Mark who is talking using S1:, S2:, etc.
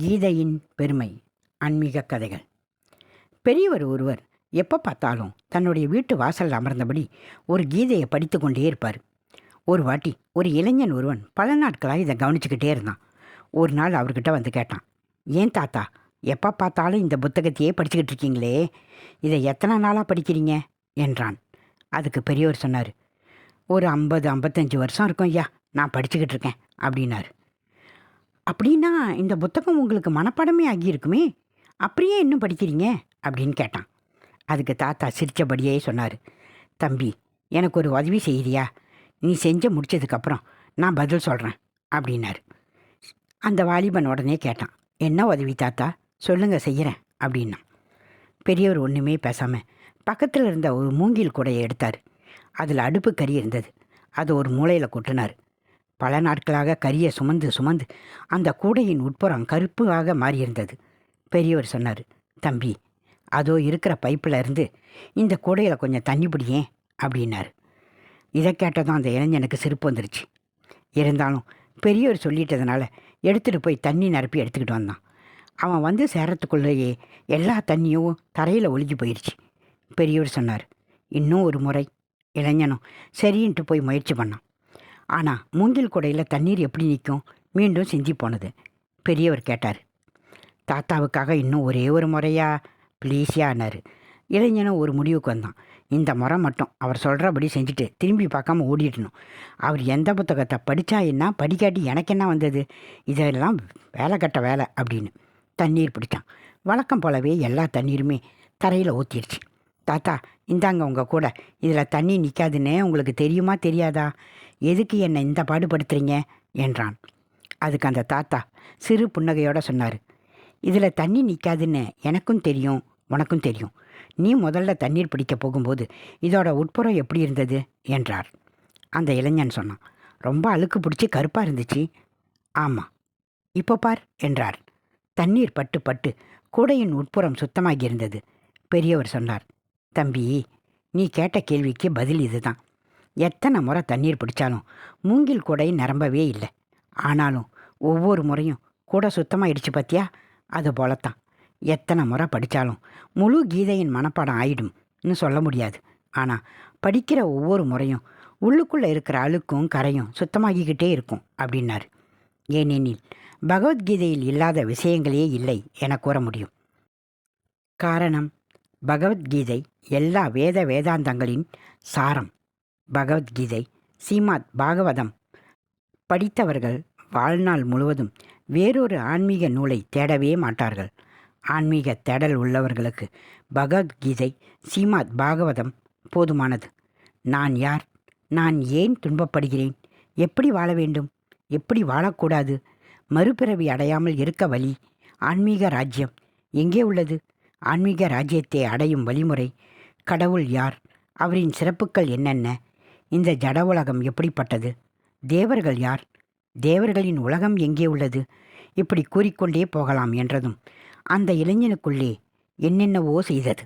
S1: கீதையின் பெருமை ஆன்மீக கதைகள். பெரியவர் ஒருவர் எப்போ பார்த்தாலும் தன்னுடைய வீட்டு வாசலில் அமர்ந்தபடி ஒரு கீதையை படித்து கொண்டே இருப்பார். ஒரு வாட்டி ஒரு இளைஞன் ஒருவன் பல நாட்களாக இதை கவனிச்சுக்கிட்டே இருந்தான். ஒரு நாள் அவர்கிட்ட வந்து கேட்டான் ஏன் தாத்தா எப்போ பார்த்தாலும் இந்த புத்தகத்தையே படிச்சுக்கிட்டு இருக்கீங்களே? இதை எத்தனை நாளாக படிக்கிறீங்க? என்றான். அதுக்கு பெரியவர் சொன்னார் ஒரு ஐம்பது ஐம்பத்தஞ்சு வருஷம் இருக்கும் ஐயா நான் படிச்சுக்கிட்டு இருக்கேன் அப்படின்னாரு. அப்படின்னா இந்த புத்தகம் உங்களுக்கு மனப்பாடமே ஆகியிருக்குமே. அப்படியே இன்னும் படிக்கிறீங்க? அப்படின்னு கேட்டான். அதுக்கு தாத்தா சிரித்தபடியே சொன்னார். தம்பி எனக்கு ஒரு உதவி செய்கிறியா நீ செஞ்சு முடிச்சதுக்கப்புறம் நான் பதில் சொல்கிறேன் அப்படின்னாரு. அந்த வாலிபன் உடனே கேட்டான். என்ன உதவி தாத்தா? சொல்லுங்கள் செய்கிறேன் அப்படின்னா பெரியவர் ஒன்றுமே பேசாமல் பக்கத்தில் இருந்த ஒரு மூங்கில் கூடையை எடுத்தார். அதில் அடுப்பு கறி இருந்தது. அது ஒரு மூலையில் கொட்டினார். பல நாட்களாக கரியை சுமந்து சுமந்து அந்த கூடையின் உட்புறம் கருப்பாக மாறியிருந்தது. பெரியவர் சொன்னார் தம்பி அதோ இருக்கிற பைப்பில் இருந்து இந்த கூடையில் கொஞ்சம் தண்ணி பிடியேன் அப்படின்னாரு. இதை கேட்டதும் அந்த இளைஞனுக்கு சிரிப்பு வந்துருச்சு. இருந்தாலும் பெரியவர் சொல்லிட்டதுனால எடுத்துகிட்டு போய் தண்ணி நிரப்பி எடுத்துக்கிட்டு வந்தான். அவன் வந்து சேரத்துக்குள்ளேயே எல்லா தண்ணியும் தரையில் ஒழிஞ்சு போயிடுச்சு பெரியவர் சொன்னார் இன்னும் ஒரு முறை. இளைஞனும் சரின்ட்டு போய் முயற்சி பண்ணான். ஆனால் மூங்கில் குடையில் தண்ணீர் எப்படி நிற்கும் மீண்டும் செஞ்சு போனது. பெரியவர் கேட்டார். தாத்தாவுக்காக இன்னும் ஒரே ஒரு முறையா? ப்ளீஸியானார் இளைஞனும் ஒரு முடிவுக்கு வந்தான். இந்த முறை மட்டும். அவர் சொல்கிறபடி செஞ்சுட்டு திரும்பி பார்க்காம ஓடிடணும். அவர் எந்த புத்தகத்தை படித்தா என்ன? படிக்காட்டி எனக்கு என்ன வந்தது? இதெல்லாம் வேலை கட்ட வேலை அப்படின்னு தண்ணீர் பிடிச்சான். வழக்கம் போலவே எல்லா தண்ணீருமே தரையில் ஊற்றிடுச்சு தாத்தா இந்தாங்க உங்கள் கூட. இதில் தண்ணி நிற்காதுன்னு உங்களுக்கு தெரியுமா தெரியாதா? எதுக்கு என்னை இந்த பாடுபடுத்துறீங்க? என்றான். அதுக்கு அந்த தாத்தா சிறு புன்னகையோட சொன்னார். இதில் தண்ணி நிற்காதுன்னு எனக்கும் தெரியும் உனக்கும் தெரியும். நீ முதல்ல தண்ணீர் பிடிக்க போகும்போது இதோட உட்புறம் எப்படி இருந்தது? என்றார். அந்த இளைஞன் சொன்னான். ரொம்ப அழுக்கு பிடிச்சி கருப்பாக இருந்துச்சு. ஆமாம் இப்போ பார் என்றார். தண்ணீர் பட்டு பட்டு கூடையின் உட்புறம் சுத்தமாகி இருந்தது பெரியவர் சொன்னார். தம்பி நீ கேட்ட கேள்விக்கு பதில் இதுதான். எத்தனை முறை தண்ணீர் பிடிச்சாலும் மூங்கில் கூடை நிரம்பவே இல்லை. ஆனாலும் ஒவ்வொரு முறையும் கூட சுத்தமாகிடுச்சு பார்த்தியா அது போலத்தான். எத்தனை முறை படித்தாலும் முழு கீதையின் மனப்பாடம் ஆயிடும்னு சொல்ல முடியாது. ஆனால் படிக்கிற ஒவ்வொரு முறையும் உள்ளுக்குள்ளே இருக்கிற அழுக்கும் கரையும் சுத்தமாகிக்கிட்டே இருக்கும் அப்படின்னாரு. ஏனெனில் பகவத்கீதையில் இல்லாத விஷயங்களே இல்லை என கூற முடியும். காரணம் பகவத்கீதை எல்லா வேத வேதாந்தங்களின் சாரம். பகவத்கீதை சீமாத் பாகவதம் படித்தவர்கள் வாழ்நாள் முழுவதும் வேறொரு ஆன்மீக நூலை தேடவே மாட்டார்கள். ஆன்மீக தேடல் உள்ளவர்களுக்கு பகவத்கீதை சீமாத் பாகவதம் போதுமானது. நான் யார்? நான் ஏன் துன்பப்படுகிறேன்? எப்படி வாழ வேண்டும்? எப்படி வாழக்கூடாது? மறுபிறவி அடையாமல் இருக்க வழி ஆன்மீக ராஜ்யம் எங்கே உள்ளது? ஆன்மீக ராஜ்யத்தை அடையும் வழிமுறை கடவுள் யார்? அவரின் சிறப்புகள் என்னென்ன? இந்த ஜட உலகம் எப்படிப்பட்டது? தேவர்கள் யார்? தேவர்களின் உலகம் எங்கே உள்ளது? இப்படி கூறிக்கொண்டே போகலாம் என்றதும் அந்த இளைஞனுக்குள்ளே என்னென்னவோ செய்தது.